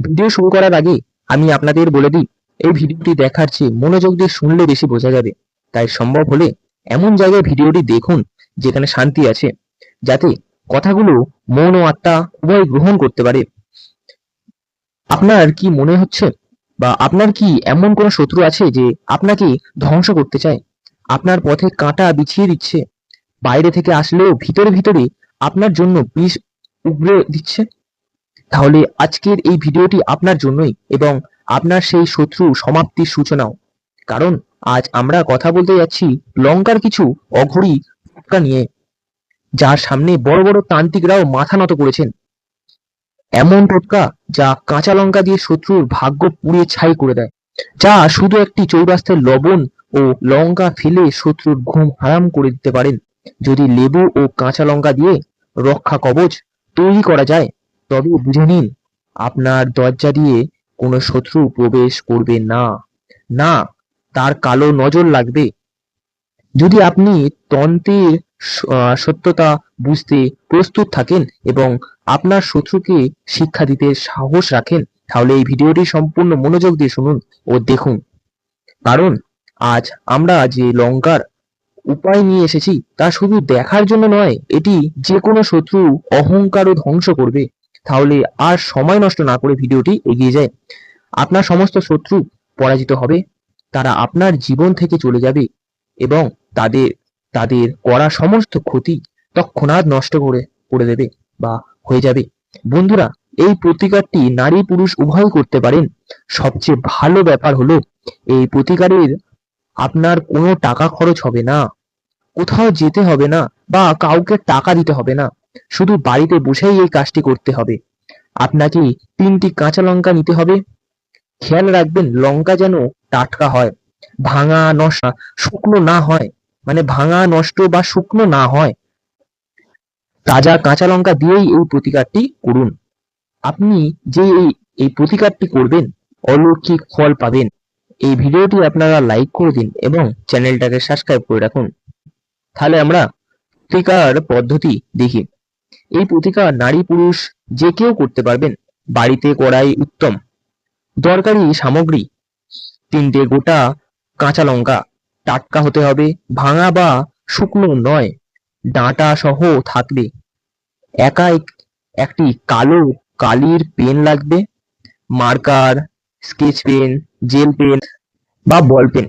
Video শুরু করার আগে আমি আপনাদের বলে দিই, এই ভিডিওটি দেখার চেয়ে মনোযোগ দিয়ে শুনলে বেশি বোঝা যাবে। তাই সম্ভব হলে এমন জায়গায় ভিডিওটি দেখুন যেখানে শান্তি আছে, যাতে কথাগুলো মন ও আত্মা উভয় গ্রহণ করতে পারে। আপনার কি মনে হচ্ছে বা আপনার কি এমন কোনো শত্রু আছে যে আপনাকে ধ্বংস করতে চায়? আপনার পথে কাঁটা বিছিয়ে দিচ্ছে, বাইরে থেকে আসলেও ভিতরে ভিতরে আপনার জন্য বিষ উগড়ে দিচ্ছে? তাহলে আজকের এই ভিডিওটি আপনার জন্যই এবং আপনার সেই শত্রু সমাপ্তির সূচনাও। কারণ আজ আমরা কথা বলতে যাচ্ছি লঙ্কার কিছু অঘরি টোটকা নিয়ে, যার সামনে বড় বড় তান্ত্রিকরাও মাথা নত করেছেন। এমন টোটকা যা কাঁচা লঙ্কা দিয়ে শত্রুর ভাগ্য পুড়িয়ে ছাই করে দেয়, যা শুধু একটি চৌরাস্তায় লবণ ও লঙ্কা ফেলে শত্রুর ঘুম হারাম করে দিতে পারেন। যদি লেবু ও কাঁচা লঙ্কা দিয়ে রক্ষা কবচ তৈরি করা যায় তবে বুঝে নিন আপনার দরজা দিয়ে কোনো শত্রু প্রবেশ করবে না। না, তার কালো নজর লাগবে। যদি আপনি তন্ত্রের সত্যতা বুঝতে প্রস্তুত থাকেন এবং আপনার শত্রুকে শিক্ষা দিতে সাহস রাখেন, তাহলে এই ভিডিওটি সম্পূর্ণ মনোযোগ দিয়ে শুনুন ও দেখুন। কারণ আজ আমরা যে লঙ্কার উপায় নিয়ে এসেছি, তা শুধু দেখার জন্য নয়, এটি যে কোনো শত্রু অহংকার ও ধ্বংস করবে। তাহলে আর সময় নষ্ট না করে ভিডিওটি এগিয়ে যায়। আপনার সমস্ত শত্রু পরাজিত হবে, তারা আপনার জীবন থেকে চলে যাবে এবং তাদের তাদের করা সমস্ত ক্ষতি তৎক্ষণাৎ নষ্ট করে করে দেবে বা হয়ে যাবে। বন্ধুরা, এই প্রতিকারটি নারী পুরুষ উভয় করতে পারেন। সবচেয়ে ভালো ব্যাপার হলো, এই প্রতিকারের আপনার কোনো টাকা খরচ হবে না। কোথাও যেতে হবে না বা কাউকে টাকা দিতে হবে না। শুধু বাড়িতে বসেই এই কাজটি করতে হবে। আপনাকে তিনটি কাঁচা লঙ্কা নিতে হবে। খেয়াল রাখবেন, লঙ্কা যেন টাটকা হয়, ভাঙা নষ্ট, শুকনো না হয় মানে ভাঙা নষ্ট বা শুকনো না হয়। তাজা কাঁচা লঙ্কা দিয়েই এই প্রতিকারটি করুন। আপনি যে এই প্রতিকারটি করবেন, অলৌকিক ফল পাবেন। এই ভিডিওটি আপনারা লাইক করে দিন এবং চ্যানেলটাকে সাবস্ক্রাইব করে রাখুন। তাহলে আমরা প্রতিকার পদ্ধতি দেখি। এই প্রতিকার নারী পুরুষ যে কেউ করতে পারবেন। বাড়িতে করাই উত্তম। দরকারি সামগ্রী। তিনটে গোটা কাঁচা লঙ্কা। টাটকা হতে হবে। ভাঙা বা শুকনো নয়। ডাঁটা সহ থাকবে। একা একটি কালো কালির পেন লাগবে। Marker, sketch pen, gel pen বা বল পেন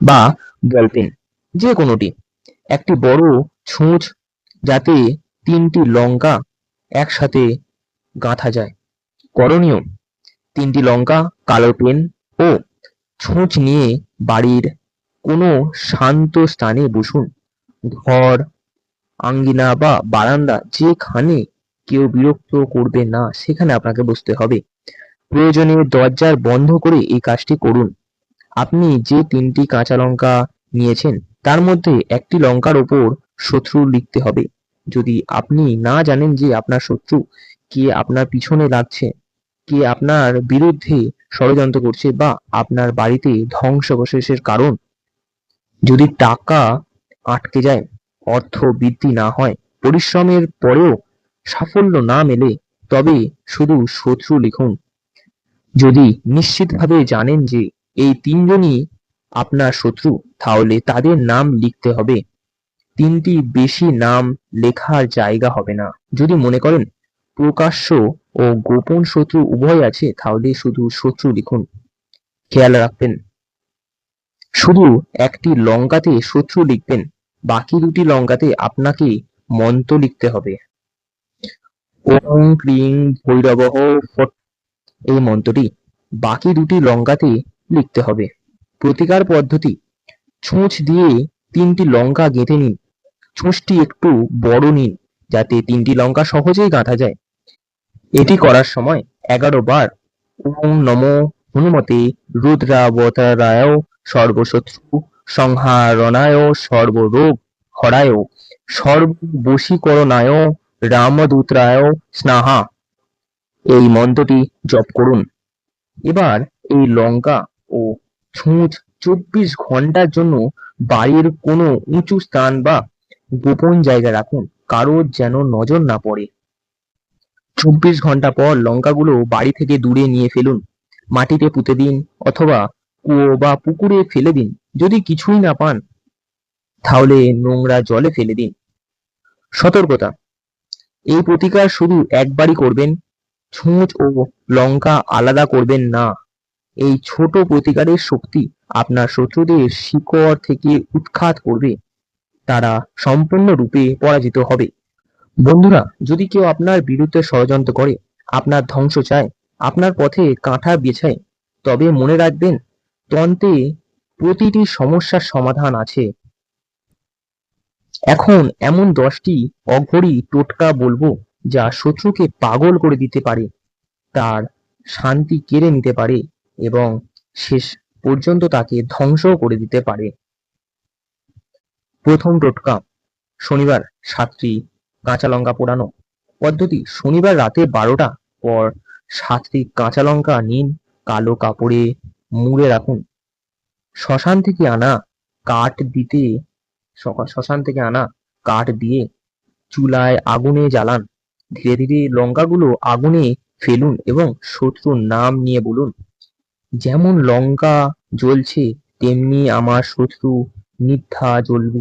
বা বল পেন যে কোনোটি একটি বড় ছুঁচ যাতে তিনটি লঙ্কা একসাথে গাঁথা যায়। করণীয়, তিনটি লঙ্কা, কালো পেন ও ছুঁচ নিয়ে বাড়ির কোনো শান্ত স্থানে বসুন। ঘর, আঙ্গিনা বা বারান্দা যেখানে কেউ বিরক্ত করবে না, সেখানে আপনাকে বসতে হবে। প্রয়োজনে দরজার বন্ধ করে এই কাজটি করুন। আপনি যে তিনটি কাঁচা লঙ্কা নিয়েছেন, তার মধ্যে একটি লঙ্কার ওপর শত্রু লিখতে হবে। যদি আপনি না জানেন যে আপনার শত্রু কে আপনার পিছনে লাগছে, কে আপনার বিরুদ্ধে ষড়যন্ত্র করছে বা আপনার বাড়িতে ধ্বংসাবশেষের কারণ, যদি টাকা আটকে যায়, অর্থ বৃদ্ধি না হয়, পরিশ্রমের পরেও সাফল্য না মেলে, তবে শুধু শত্রু লিখুন। যদি নিশ্চিতভাবে জানেন যে এই তিনজনই আপনার শত্রু, তাহলে তাদের নাম লিখতে হবে। তিনটি বেশি নাম লেখার জায়গা হবে না। যদি মনে করেন প্রকাশ্য ও গোপন শত্রু উভয় আছে, তাহলে শুধু শত্রু লিখুন। খেয়াল রাখবেন। শুধু একটি লঙ্কাতে শত্রু লিখবেন, বাকি দুটি লঙ্কাতে আপনাকে মন্ত্র লিখতে হবে। ওং ক্রিং ভৈরবহ ফট এই মন্ত্রটি বাকি দুটি লঙ্কাতে লিখতে হবে। প্রতিকার পদ্ধতি। ছুঁচ দিয়ে তিনটি লঙ্কা গেঁথে নিন। ছুঁচটি একটু বড় নিন, যাতে তিনটি লঙ্কা সহজেই গাঁথা যায়। এটি করার সময় এগারো বার ওং নমো হনুমতে রুদ্রাবতারায় সর্বশত্রু সংহারণায় সর্বরোগ হরায় সর্ববশীকরণায় রামদূতরায় স্নাহা। এই মন্ত্রটি জপ করুন। এবার এই লঙ্কা ও ছুঁচ চব্বিশ ঘণ্টার জন্য বাড়ির কোনো উঁচু স্থান বা গোপন জায়গায় রাখুন কারোর যেন নজর না পড়ে। চব্বিশ ঘণ্টা পর লঙ্কাগুলো বাড়ি থেকে দূরে নিয়ে ফেলুন। মাটিতে পুঁতে দিন অথবা কুয়ো বা পুকুরে ফেলে দিন, যদি কিছুই না পান, তাহলে নোংরা জলে ফেলে দিন। সতর্কতা, এই প্রতিকার শুধু একবারই করবেন, ছুঁচ ও লঙ্কা আলাদা করবেন না। এই ছোট প্রতিকারের শক্তি আপনার শত্রুদের শিকড় থেকে উৎখাত করবে। তারা সম্পূর্ণরূপে পরাজিত হবে। বন্ধুরা, যদি কেউ আপনার বিরুদ্ধে ষড়যন্ত্র করে, আপনার ধ্বংস চায়, আপনার পথে কাঁটা বেছায়, তবে মনে রাখবেন, তন্ত্রে প্রতিটি সমস্যার সমাধান আছে। এখন এমন দশটি অঘরি টোটকা বলব, যা শত্রুকে পাগল করে দিতে পারে, তার শান্তি কেড়ে নিতে পারে, এবং শেষ পর্যন্ত তাকে ধ্বংস করে দিতে পারে। প্রথম টোটকা শনিবার সাতটি কাঁচা লঙ্কা পোড়ানো। পদ্ধতি, শনিবার রাতে বারোটা, পর সাতটি কাঁচা লঙ্কা নিন, কালো কাপড়ে মুড়ে রাখুন। শ্মশান থেকে আনা কাঠ দিতে শ্মশান থেকে আনা কাঠ দিয়ে চুলায় আগুনে জ্বালান। ধীরে ধীরে লঙ্কাগুলো আগুনে ফেলুন এবং শত্রুর নাম নিয়ে বলুন। যেমন লঙ্কা জ্বলছে, তেমনি আমার শত্রু মিথ্যা জ্বলবে।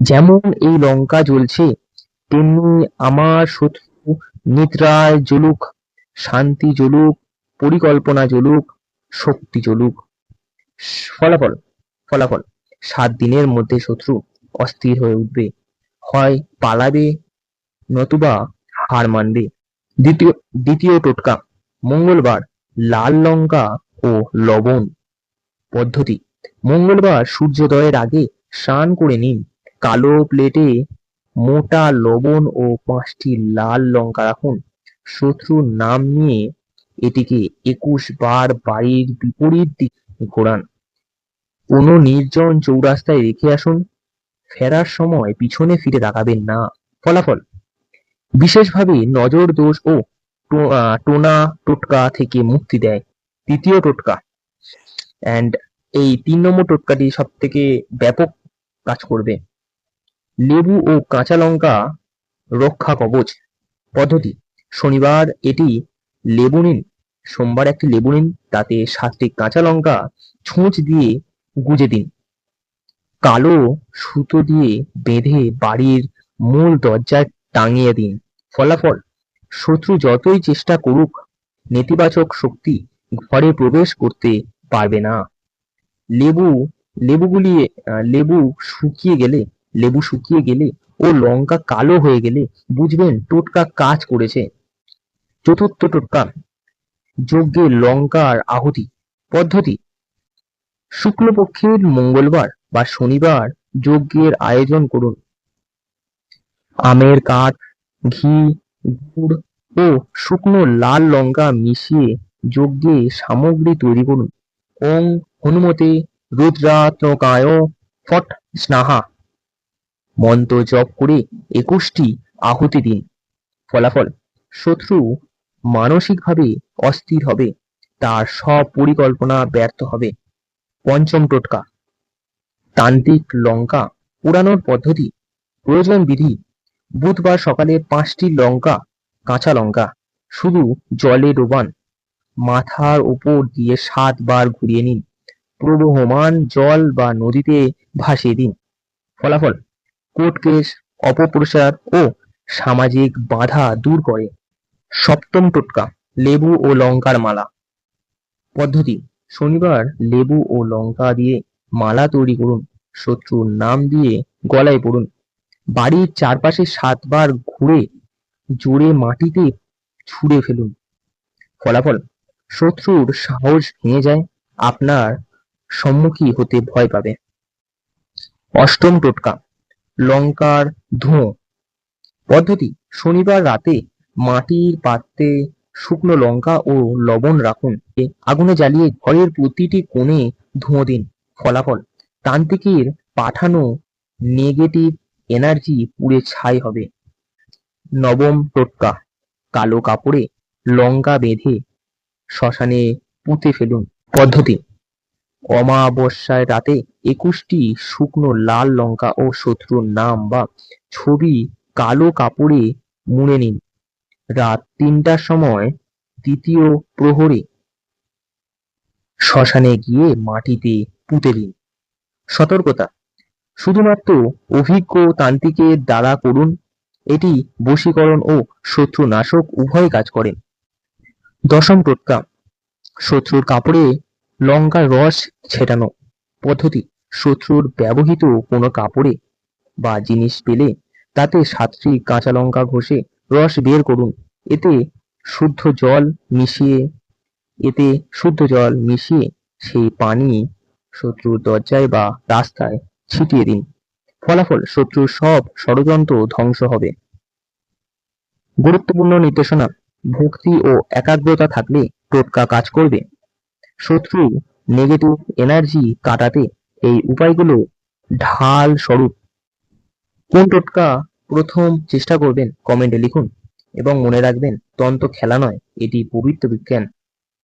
যেমন এই লঙ্কা জ্বলছে, তেমনি আমার শত্রু নিদ্রায় জ্বলুক, শান্তি জ্বলুক, পরিকল্পনা জ্বলুক, শক্তি জ্বলুক। ফলাফল ফলাফল, সাত দিনের মধ্যে শত্রু অস্থির হয়ে উঠবে। হয় পালাবে, নতুবা হার মানবে। দ্বিতীয় দ্বিতীয় টোটকা, মঙ্গলবার লাল লঙ্কা ও লবণ। পদ্ধতি, মঙ্গলবার সূর্যোদয়ের আগে স্নান করে নিন। কালো প্লেটে মোটা লবণ ও পাঁচটি লাল লঙ্কা রাখুন। শত্রুর নাম নিয়ে এটিকে একুশ বার বাড়ির বিপরীত দিক ঘোরান। কোনো নির্জন চৌরাস্তায় রেখে আসুন। ফেরার সময় পিছনে ফিরে তাকাবেন না। ফলাফল, বিশেষভাবে নজর দোষ ও টোনা টোটকা থেকে মুক্তি দেয়। তৃতীয় টোটকা অ্যান্ড এই তিন নম্বর টোটকাটি সব থেকে ব্যাপক কাজ করবে। লেবু ও কাঁচা লঙ্কা রক্ষা কবচ। পদ্ধতি, শনিবার এটি লেবু নিন, সোমবার একটি লেবু নিন, তাতে সাতটি কাঁচা লঙ্কা ছুঁচ দিয়ে গুজে দিন। কালো সুতো দিয়ে বেঁধে বাড়ির মূল দরজায় টাঙিয়ে দিন। ফলাফল, শত্রু যতই চেষ্টা করুক, নেতিবাচক শক্তি ঘরে প্রবেশ করতে পারবে না। লেবু, লেবুগুলি লেবু শুকিয়ে গেলে লেবু শুকিয়ে গেলে ও লঙ্কা কালো হয়ে গেলে বুঝবেন টোটকা কাজ করেছে। চতুর্থ টোটকা, যজ্ঞে লঙ্কার আহুতি। পদ্ধতি, শুক্লপক্ষের মঙ্গলবার বা শনিবার যজ্ঞের আয়োজন করুন। আমের কাঠ, ঘি, গুড় ও শুকনো লাল লঙ্কা মিশিয়ে যজ্ঞে সামগ্রী তৈরি করুন। ওং হনুমতে রুদ্রাত্মকায় ফট স্নাহা। মন্ত্র জপ করে একুশটি আহুতি দিন। ফলাফল, শত্রু মানসিকভাবে অস্থির হবে, তার সব পরিকল্পনা ব্যর্থ হবে। পঞ্চম টোটকা, তান্ত্রিক লঙ্কা পোড়ানোর পদ্ধতি, প্রয়োজন বিধি, বুধবার সকালে পাঁচটি লঙ্কা, কাঁচা লঙ্কা, শুধু জলে ডোবান, মাথার উপর দিয়ে সাতবার ঘুরিয়ে নিন, প্রবহমান জল বা নদীতে ভাসিয়ে দিন। ফলাফল কোর্ট কেস, অপপ্রচার ও সামাজিক বাধা দূর করে। সপ্তম টোটকা, লেবু ও লঙ্কার মালা। পদ্ধতি, শনিবার লেবু ও লঙ্কা দিয়ে মালা তৈরি করুন, শত্রুর নাম দিয়ে গলায় পড়ুন। বাড়ির চারপাশে সাতবার ঘুরে জোরে মাটিতে ছুঁড়ে ফেলুন। ফলাফল, শত্রুর সাহস ভেঙে যায়, আপনার সম্মুখী হতে ভয় পাবে। অষ্টম টোটকা লঙ্কার ধোঁয়া। পদ্ধতি, শনিবার রাতে মাটির পাত্রে শুকনো লঙ্কা ও লবণ রাখুন। আগুনে জ্বালিয়ে ঘরের প্রতিটি কোণে ধুঁয়ো দিন। ফলাফল, তান্ত্রিকের পাঠানো নেগেটিভ এনার্জি পুড়ে ছাই হবে। নবম টোটকা, কালো কাপড়ে লঙ্কা বেঁধে শ্মশানে পুঁতে ফেলুন। পদ্ধতি অমাবস্যায় রাতে একুশটি শুকনো লাল লঙ্কা ও শত্রুর নাম বা ছবি কালো কাপড়ে মুড়ে নিন। রাত তিনটার সময় দ্বিতীয় প্রহরে শ্মশানে গিয়ে মাটিতে পুঁতে দিন। সতর্কতা, শুধুমাত্র অভিজ্ঞ তান্ত্রিকের দ্বারা করুন। এটি বশীকরণ ও শত্রু নাশক উভয় কাজ করেন। দশম টোটকা শত্রুর কাপড়ে লঙ্কার রস ছেটানো পদ্ধতি শত্রুর ব্যবহৃত কোনো কাপড়ে বা জিনিস পেলে তাতে সাতটি কাঁচা লঙ্কা ঘষে রস বের করুন। এতে শুদ্ধ জল মিশিয়ে, এতে শুদ্ধ জল মিশিয়ে সেই পানি শত্রুর দরজায় বা রাস্তায় ছিটিয়ে দিন। ফলাফল শত্রুর সব ষড়যন্ত্র ধ্বংস হবে। গুরুত্বপূর্ণ নির্দেশনা, ভক্তি ও একাগ্রতা থাকলে টোটকা কাজ করবে। শত্রু নেগেটিভ এনার্জি কাটাতে এই উপায়গুলো ঢাল স্বরূপ। কোন টোটকা প্রথম চেষ্টা করবেন? কমেন্টে লিখুন এবং মনে রাখবেন, তন্ত্র খেলা নয়, এটি পবিত্র বিজ্ঞান।